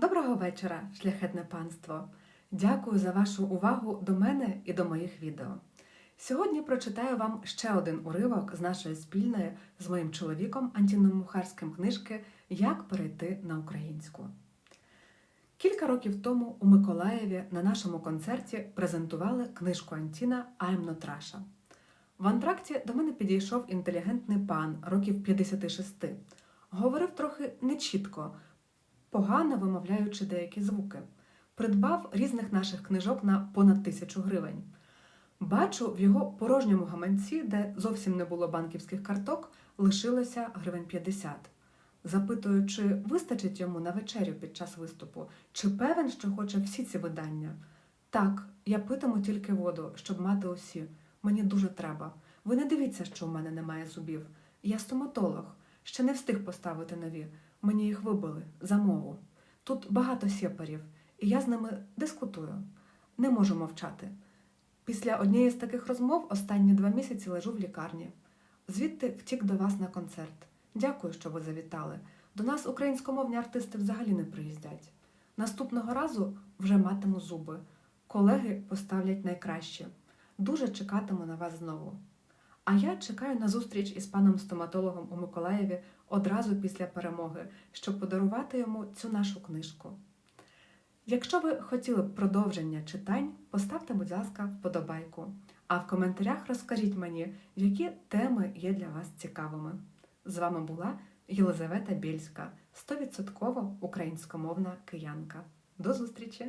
Доброго вечора, шляхетне панство! Дякую за вашу увагу до мене і до моїх відео. Сьогодні прочитаю вам ще один уривок з нашої спільної з моїм чоловіком Антіном Мухарським книжки Як перейти на українську. Кілька років тому у Миколаєві на нашому концерті презентували книжку Антіна «I'm not Russia». В антракті до мене підійшов інтелігентний пан років 56. Говорив трохи нечітко, погано вимовляючи деякі звуки. Придбав різних наших книжок на понад тисячу гривень. Бачу, в його порожньому гаманці, де зовсім не було банківських карток, лишилося гривень 50. Запитую, чи вистачить йому на вечерю під час виступу, чи певен, що хоче всі ці видання. Так, я питиму тільки воду, щоб мати усі. Мені дуже треба. Ви не дивіться, що у мене немає зубів. Я стоматолог, ще не встиг поставити нові. Мені їх вибили за мову. Тут багато сєпарів, і я з ними дискутую. Не можу мовчати. Після однієї з таких розмов останні два місяці лежу в лікарні. Звідти втік до вас на концерт. Дякую, що ви завітали. До нас українськомовні артисти взагалі не приїздять. Наступного разу вже матиму зуби. Колеги поставлять найкраще. Дуже чекатиму на вас знову. А я чекаю на зустріч із паном стоматологом у Миколаєві одразу після перемоги, щоб подарувати йому цю нашу книжку. Якщо ви хотіли б продовження читань, поставте, будь ласка, вподобайку. А в коментарях розкажіть мені, які теми є для вас цікавими. З вами була Єлизавета Бєльська, 100% українськомовна киянка. До зустрічі!